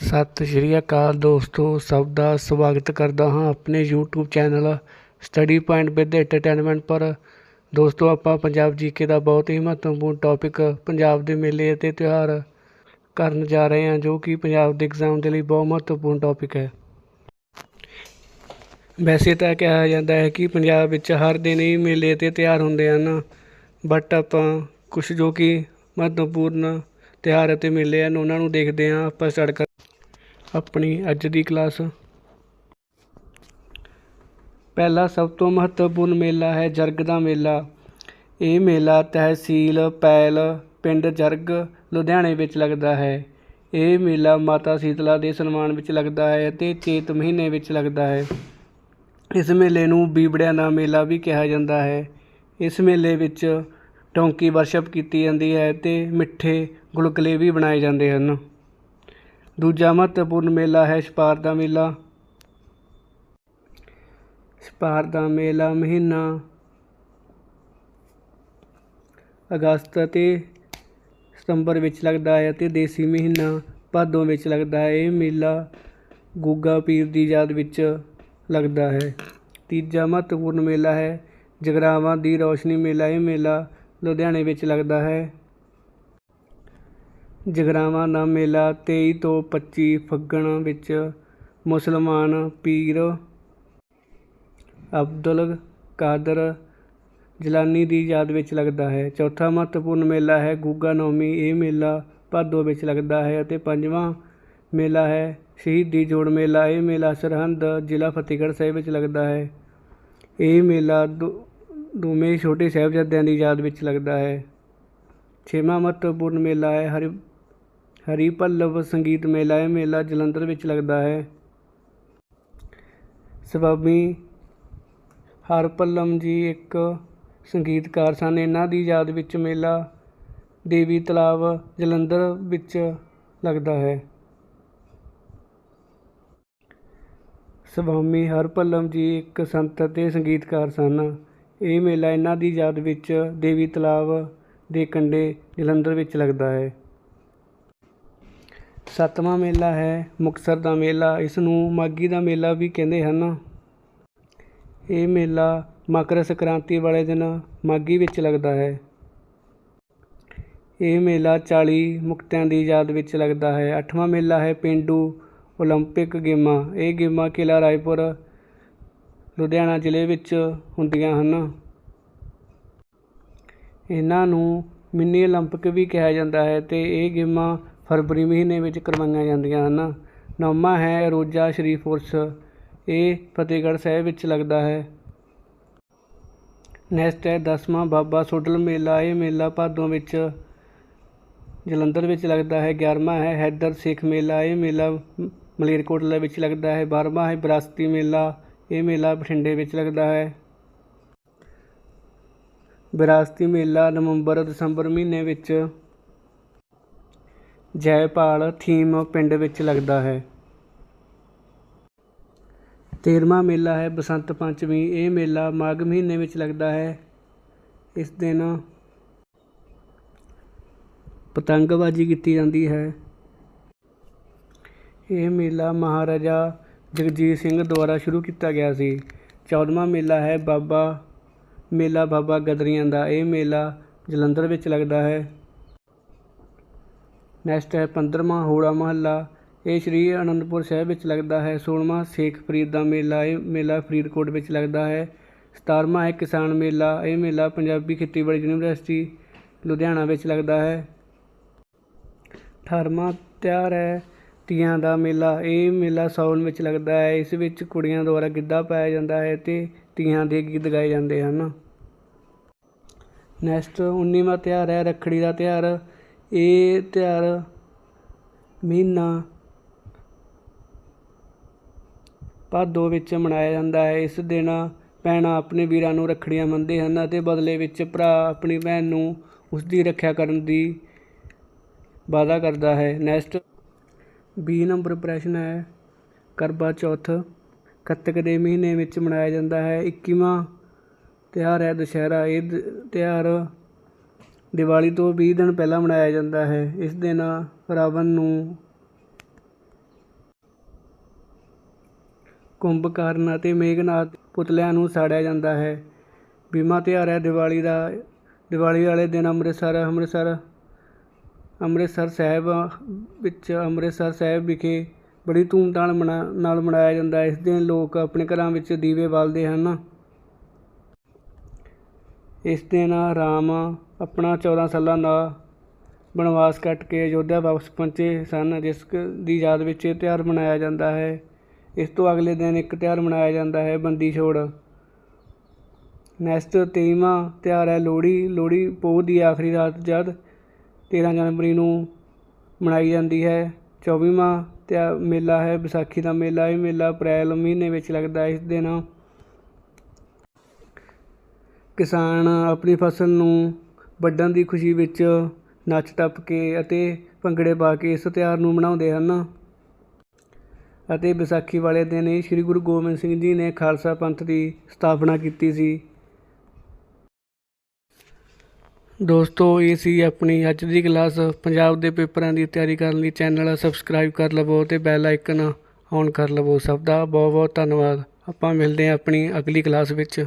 ਸਤਿ ਸ਼੍ਰੀ ਅਕਾਲ ਦੋਸਤੋ, ਸਭ ਦਾ ਸਵਾਗਤ ਕਰਦਾ ਹਾਂ ਆਪਣੇ YouTube channel study point with entertainment ਪਰ। ਦੋਸਤੋ, ਆਪਾਂ ਪੰਜਾਬ ਜੀਕੇ ਦਾ ਬਹੁਤ ਹੀ ਮਹੱਤਵਪੂਰਨ ਟੌਪਿਕ ਪੰਜਾਬ ਦੇ ਮੇਲੇ ਅਤੇ ਤਿਉਹਾਰ ਕਰਨ ਜਾ ਰਹੇ ਹਾਂ, ਜੋ ਕਿ ਪੰਜਾਬ ਦੇ ਐਗਜ਼ਾਮ ਦੇ ਲਈ ਬਹੁਤ ਮਹੱਤਵਪੂਰਨ ਟੌਪਿਕ ਹੈ। ਵੈਸੇ ਤਾਂ ਕਿਹਾ ਜਾਂਦਾ ਹੈ ਕਿ ਪੰਜਾਬ ਵਿੱਚ ਹਰ ਦਿਨ ਹੀ ਮੇਲੇ ਅਤੇ ਤਿਉਹਾਰ ਹੁੰਦੇ ਹਨ ਬਟ ਆਪਾਂ ਕੁਝ ਜੋ ਕਿ ਮਹੱਤਵਪੂਰਨ ਤਿਉਹਾਰ ਅਤੇ ਮੇਲੇ ਹਨ, ਉਹਨਾਂ ਨੂੰ ਦੇਖਦੇ ਹਾਂ, ਆਪਾਂ ਸਟਾਰਟ ਕਰ ਆਪਣੀ ਅੱਜ ਦੀ ਕਲਾਸ। ਪਹਿਲਾ ਸਭ ਤੋਂ ਮਹੱਤਵਪੂਰਨ ਮੇਲਾ ਹੈ ਜਰਗ ਦਾ ਮੇਲਾ। ਇਹ ਮੇਲਾ ਤਹਿਸੀਲ ਪੈਲ, ਪਿੰਡ ਜਰਗ, ਲੁਧਿਆਣੇ ਵਿੱਚ ਲੱਗਦਾ ਹੈ। ਇਹ ਮੇਲਾ ਮਾਤਾ ਸ਼ੀਤਲਾ ਦੇ ਸਨਮਾਨ ਵਿੱਚ ਲੱਗਦਾ ਹੈ ਅਤੇ ਚੇਤ ਮਹੀਨੇ ਵਿੱਚ ਲੱਗਦਾ ਹੈ। ਇਸ ਮੇਲੇ ਨੂੰ ਬੀਬੜਿਆਂ ਦਾ ਮੇਲਾ ਵੀ ਕਿਹਾ ਜਾਂਦਾ ਹੈ। ਇਸ ਮੇਲੇ ਵਿੱਚ ਟੌਂਕੀ ਵਰਸ਼ਿਪ ਕੀਤੀ ਜਾਂਦੀ ਹੈ ਅਤੇ ਮਿੱਠੇ ਗੁਲਗੁਲੇ ਵੀ ਬਣਾਏ ਜਾਂਦੇ ਹਨ। ਦੂਜਾ ਮਹੱਤਵਪੂਰਨ ਮੇਲਾ ਹੈ ਛਪਾਰ ਦਾ ਮੇਲਾ। ਛਪਾਰ ਦਾ ਮੇਲਾ ਮਹੀਨਾ ਅਗਸਤ ਅਤੇ ਸਤੰਬਰ ਵਿੱਚ ਲੱਗਦਾ ਹੈ ਅਤੇ ਦੇਸੀ ਮਹੀਨਾ ਭਾਦੋਂ ਵਿੱਚ ਲੱਗਦਾ ਹੈ। ਇਹ ਮੇਲਾ ਗੁੱਗਾ ਪੀਰ ਦੀ ਯਾਦ ਵਿੱਚ ਲੱਗਦਾ ਹੈ। ਤੀਜਾ ਮਹੱਤਵਪੂਰਨ ਮੇਲਾ ਹੈ ਜਗਰਾਵਾਂ ਦੀ ਰੌਸ਼ਨੀ ਮੇਲਾ। ਇਹ ਮੇਲਾ ਲੁਧਿਆਣੇ ਵਿੱਚ ਲੱਗਦਾ ਹੈ। ਜਗਰਾਵਾਂ ਦਾ ਮੇਲਾ ਤੇਈ ਤੋਂ 25 ਫੱਗਣ ਵਿੱਚ ਮੁਸਲਮਾਨ ਪੀਰ ਅਬਦੁਲ ਕਾਦਰ ਜਲਾਨੀ ਦੀ ਯਾਦ ਵਿੱਚ ਲੱਗਦਾ ਹੈ। ਚੌਥਾ ਮਹੱਤਵਪੂਰਨ ਮੇਲਾ ਹੈ ਗੁੱਗਾ ਨੌਮੀ। ਇਹ ਮੇਲਾ ਭਾਦੋ ਵਿੱਚ ਲੱਗਦਾ ਹੈ ਅਤੇ ਪੰਜਵਾਂ ਮੇਲਾ ਹੈ ਸ਼ਹੀਦੀ ਜੋੜ ਮੇਲਾ। ਇਹ ਮੇਲਾ ਸਰਹੰਦ, ਜ਼ਿਲ੍ਹਾ ਫਤਿਹਗੜ੍ਹ ਸਾਹਿਬ ਵਿੱਚ ਲੱਗਦਾ ਹੈ। ਇਹ ਮੇਲਾ ਦੋ ਦੋਵੇਂ ਛੋਟੇ ਸਾਹਿਬਜ਼ਾਦਿਆਂ ਦੀ ਯਾਦ ਵਿੱਚ ਲੱਗਦਾ ਹੈ। ਛੇਵਾਂ ਮਹੱਤਵਪੂਰਨ ਮੇਲਾ ਹੈ ਹਰਿ ਹਰੀ ਪੱਲਵ ਸੰਗੀਤ ਮੇਲਾ, ਇਹ ਮੇਲਾ ਜਲੰਧਰ ਵਿੱਚ ਲੱਗਦਾ ਹੈ। ਸਵਾਮੀ ਹਰਪੱਲਮ ਜੀ ਇੱਕ ਸੰਗੀਤਕਾਰ ਸਨ। ਇਹਨਾਂ ਦੀ ਯਾਦ ਵਿੱਚ ਮੇਲਾ ਦੇਵੀ ਤਲਾਬ ਜਲੰਧਰ ਵਿੱਚ ਲੱਗਦਾ ਹੈ। ਸਵਾਮੀ ਹਰਪੱਲਮ ਜੀ ਇੱਕ ਸੰਤ ਅਤੇ ਸੰਗੀਤਕਾਰ ਸਨ। ਇਹ ਮੇਲਾ ਇਹਨਾਂ ਦੀ ਯਾਦ ਵਿੱਚ ਦੇਵੀ ਤਲਾਬ ਦੇ ਕੰਢੇ ਜਲੰਧਰ ਵਿੱਚ ਲੱਗਦਾ ਹੈ। ਸੱਤਵਾਂ ਮੇਲਾ ਹੈ, ਮੁਕਤਸਰ ਦਾ ਮੇਲਾ ਇਸ ਨੂੰ ਮਾਘੀ ਦਾ ਮੇਲਾ ਵੀ ਕਹਿੰਦੇ ਹਨ। ਇਹ ਮੇਲਾ ਮਕਰ ਸੰਕ੍ਰਾਂਤੀ ਵਾਲੇ ਦਿਨ ਮਾਘੀ ਵਿੱਚ ਲੱਗਦਾ ਹੈ। ਇਹ ਮੇਲਾ 40 ਮੁਕਤਿਆਂ ਦੀ ਯਾਦ ਵਿੱਚ ਲੱਗਦਾ ਹੈ। ਅੱਠਵਾਂ ਮੇਲਾ ਹੈ ਪੇਂਡੂ ਓਲੰਪਿਕ ਗੇਮਾਂ। ਇਹ ਗੇਮਾਂ ਕਿਲ੍ਹਾ ਰਾਏਪੁਰ, ਲੁਧਿਆਣਾ ਜ਼ਿਲ੍ਹੇ ਵਿੱਚ ਹੁੰਦੀਆਂ ਹਨ। ਇਹਨਾਂ ਨੂੰ ਮਿੰਨੀ ਓਲੰਪਿਕ ਵੀ ਕਿਹਾ ਜਾਂਦਾ ਹੈ ਅਤੇ ਇਹ ਗੇਮਾਂ ਫਰਵਰੀ ਮਹੀਨੇ ਵਿੱਚ ਕਰਵਾਈਆਂ ਜਾਂਦੀਆਂ ਹਨ। ਨੌਵਾਂ ਹੈ ਰੋਜ਼ਾ ਸ਼ਰੀਫ ਉਰਸ ਇਹ ਫਤਿਹਗੜ੍ਹ ਸਾਹਿਬ ਵਿੱਚ ਲੱਗਦਾ ਹੈ। ਨੈਕਸਟ ਹੈ ਦਸਵਾਂ ਬਾਬਾ ਸੋਡਲ ਮੇਲਾ। ਇਹ ਮੇਲਾ ਭਾਦੋਂ ਵਿੱਚ ਜਲੰਧਰ ਵਿੱਚ ਲੱਗਦਾ ਹੈ। ਗਿਆਰਵਾਂ ਹੈ ਹੈਦਰ ਸਿੱਖ ਮੇਲਾ। ਇਹ ਮੇਲਾ ਮਲੇਰਕੋਟਲਾ ਵਿੱਚ ਲੱਗਦਾ ਹੈ। ਬਾਰ੍ਹਵਾਂ ਹੈ ਵਿਰਾਸਤੀ ਮੇਲਾ। ਇਹ ਮੇਲਾ ਬਠਿੰਡੇ ਵਿੱਚ ਲੱਗਦਾ ਹੈ। ਵਿਰਾਸਤੀ ਮੇਲਾ ਨਵੰਬਰ ਦਸੰਬਰ ਮਹੀਨੇ ਵਿੱਚ ਜੈਪਾਲ ਥੀਮ ਪਿੰਡ ਵਿੱਚ ਲੱਗਦਾ ਹੈ। ਤੇਰਵਾਂ ਮੇਲਾ ਹੈ ਬਸੰਤ ਪੰਚਮੀ। ਇਹ ਮੇਲਾ ਮਾਘ ਮਹੀਨੇ ਵਿੱਚ ਲੱਗਦਾ ਹੈ। ਇਸ ਦਿਨ ਪਤੰਗਬਾਜ਼ੀ ਕੀਤੀ ਜਾਂਦੀ ਹੈ। ਇਹ ਮੇਲਾ ਮਹਾਰਾਜਾ ਜਗਜੀਤ ਸਿੰਘ ਦੁਆਰਾ ਸ਼ੁਰੂ ਕੀਤਾ ਗਿਆ ਸੀ। ਚੌਦਵਾਂ ਮੇਲਾ ਹੈ ਬਾਬਾ ਮੇਲਾ ਬਾਬਾ ਗਦਰੀਆਂ ਦਾ। ਇਹ ਮੇਲਾ ਜਲੰਧਰ ਵਿੱਚ ਲੱਗਦਾ ਹੈ। ਨੈਕਸਟ ਹੈ ਪੰਦਰਵਾਂ ਹੋਲਾ ਮਹੱਲਾ। ਇਹ ਸ਼੍ਰੀ ਅਨੰਦਪੁਰ ਸਾਹਿਬ ਵਿੱਚ ਲੱਗਦਾ ਹੈ। ਸੋਲ੍ਹਵਾਂ ਸ਼ੇਖ ਫਰੀਦ ਦਾ ਮੇਲਾ, ਇਹ ਮੇਲਾ ਫਰੀਦਕੋਟ ਵਿੱਚ ਲੱਗਦਾ ਹੈ। ਸਤਾਰਵਾਂ ਹੈ ਕਿਸਾਨ ਮੇਲਾ, ਇਹ ਮੇਲਾ ਪੰਜਾਬੀ ਖੇਤੀਬਾੜੀ ਯੂਨੀਵਰਸਿਟੀ, ਲੁਧਿਆਣਾ ਵਿੱਚ ਲੱਗਦਾ ਹੈ। ਅਠਾਰਵਾਂ ਤਿਉਹਾਰ ਹੈ ਤੀਆਂ ਦਾ ਮੇਲਾ, ਇਹ ਮੇਲਾ ਸਾਉਣ ਵਿੱਚ ਲੱਗਦਾ ਹੈ। ਇਸ ਵਿੱਚ ਕੁੜੀਆਂ ਦੁਆਰਾ ਗਿੱਧਾ ਪਾਇਆ ਜਾਂਦਾ ਹੈ ਅਤੇ ਤੀਆਂ ਦੇ ਗੀਤ ਗਾਏ ਜਾਂਦੇ ਹਨ। ਨੈਕਸਟ ਉੱਨੀਵਾਂ ਤਿਉਹਾਰ ਹੈ ਰੱਖੜੀ ਦਾ ਤਿਉਹਾਰ। ਇਹ ਤਿਉਹਾਰ ਮਹੀਨਾ। ਭਾਦੋ ਵਿੱਚ ਮਨਾਇਆ ਜਾਂਦਾ ਹੈ। ਇਸ ਦਿਨ ਭੈਣਾਂ ਆਪਣੇ ਵੀਰਾਂ ਨੂੰ ਰੱਖੜੀਆਂ ਮੰਨਦੇ ਹਨ ਅਤੇ ਬਦਲੇ ਵਿੱਚ ਭਰਾ ਆਪਣੀ ਭੈਣ ਨੂੰ ਉਸ ਦੀ ਰੱਖਿਆ ਕਰਨ ਦੀ ਵਾਅਦਾ ਕਰਦਾ ਹੈ। ਨੈਕਸਟ ਵੀਹ ਨੰਬਰ ਪ੍ਰਸ਼ਨ ਹੈ ਕਰਵਾ ਚੌਥ ਕੱਤਕ ਦੇ ਮਹੀਨੇ ਵਿੱਚ ਮਨਾਇਆ ਜਾਂਦਾ ਹੈ। ਇੱਕੀਵਾਂ ਤਿਉਹਾਰ ਹੈ ਦੁਸਹਿਰਾ। ਇਹ ਦ- ਤਿਉਹਾਰ ਦੀਵਾਲੀ ਤੋਂ ਵੀਹ ਦਿਨ ਪਹਿਲਾਂ ਮਨਾਇਆ ਜਾਂਦਾ ਹੈ। ਇਸ ਦਿਨ ਰਾਵਣ ਨੂੰ ਕੁੰਭਕਰਨ ਅਤੇ ਮੇਘਨਾਥ ਪੁਤਲਿਆਂ ਨੂੰ ਸਾੜਿਆ ਜਾਂਦਾ ਹੈ। ਬੀਮਾ ਤਿਉਹਾਰ ਹੈ ਦੀਵਾਲੀ ਦਾ। ਦੀਵਾਲੀ ਵਾਲੇ ਦਿਨ ਅੰਮ੍ਰਿਤਸਰ ਅੰਮ੍ਰਿਤਸਰ ਅੰਮ੍ਰਿਤਸਰ ਸਾਹਿਬ ਵਿੱਚ ਅੰਮ੍ਰਿਤਸਰ ਸਾਹਿਬ ਵਿਖੇ ਬੜੀ ਧੂਮਧਾਮ ਮਨਾ, ਨਾਲ ਮਨਾਇਆ ਜਾਂਦਾ ਇਸ ਦਿਨ ਲੋਕ ਆਪਣੇ ਘਰਾਂ ਵਿੱਚ ਦੀਵੇ ਬਾਲਦੇ ਹਨ। ਇਸ ਦਿਨ ਰਾਮ ਆਪਣਾ 14 ਸਾਲਾਂ ਦਾ ਬਨਵਾਸ ਕੱਟ ਕੇ ਅਯੋਧਿਆ ਵਾਪਸ ਪਹੁੰਚੇ ਸਨ, ਜਿਸ ਦੀ ਯਾਦ ਵਿੱਚ ਇਹ ਤਿਉਹਾਰ ਮਨਾਇਆ ਜਾਂਦਾ ਹੈ। ਇਸ ਤੋਂ ਅਗਲੇ ਦਿਨ ਇੱਕ ਤਿਉਹਾਰ ਮਨਾਇਆ ਜਾਂਦਾ ਹੈ, ਬੰਦੀ ਛੋੜ। ਨੈਕਸਟ ਤੇਈਵਾਂ ਤਿਉਹਾਰ ਹੈ, ਲੋਹੜੀ ਲੋਹੜੀ ਪੋਹ ਦੀ ਆਖਰੀ ਰਾਤ ਜਦ 13 ਜਨਵਰੀ ਨੂੰ ਮਨਾਈ ਜਾਂਦੀ ਹੈ। ਚੌਵੀਵਾਂ ਤਿਆ, ਮੇਲਾ ਹੈ, ਵਿਸਾਖੀ ਦਾ ਮੇਲਾ, ਇਹ ਮੇਲਾ ਅਪ੍ਰੈਲ ਮਹੀਨੇ ਵਿੱਚ ਲੱਗਦਾ ਹੈ। ਇਸ ਦਿਨ ਕਿਸਾਨ ਆਪਣੀ ਫਸਲ ਨੂੰ ਵੱਢਣ ਦੀ ਖੁਸ਼ੀ ਵਿੱਚ ਨੱਚ ਟੱਪ ਕੇ ਅਤੇ ਭੰਗੜੇ ਪਾ ਕੇ ਇਸ ਤਿਉਹਾਰ ਨੂੰ ਮਨਾਉਂਦੇ ਹਨ। ਅਤੇ ਵਿਸਾਖੀ ਵਾਲੇ ਦਿਨ ਹੀ ਸ੍ਰੀ ਗੁਰੂ ਗੋਬਿੰਦ ਸਿੰਘ ਜੀ ਨੇ ਖਾਲਸਾ ਪੰਥ ਦੀ ਸਥਾਪਨਾ ਕੀਤੀ ਸੀ। ਦੋਸਤੋ, ਇਹ ਸੀ ਆਪਣੀ ਅੱਜ ਦੀ ਕਲਾਸ। ਪੰਜਾਬ ਦੇ ਪੇਪਰਾਂ ਦੀ ਤਿਆਰੀ ਕਰਨ ਲਈ ਚੈਨਲ ਸਬਸਕ੍ਰਾਈਬ ਕਰ ਲਵੋ ਤੇ ਬੈਲ ਆਈਕਨ ਔਨ ਕਰ ਲਵੋ। ਸਭ ਦਾ ਬਹੁਤ ਬਹੁਤ ਧੰਨਵਾਦ। ਆਪਾਂ ਮਿਲਦੇ ਹਾਂ ਆਪਣੀ ਅਗਲੀ ਕਲਾਸ ਵਿੱਚ।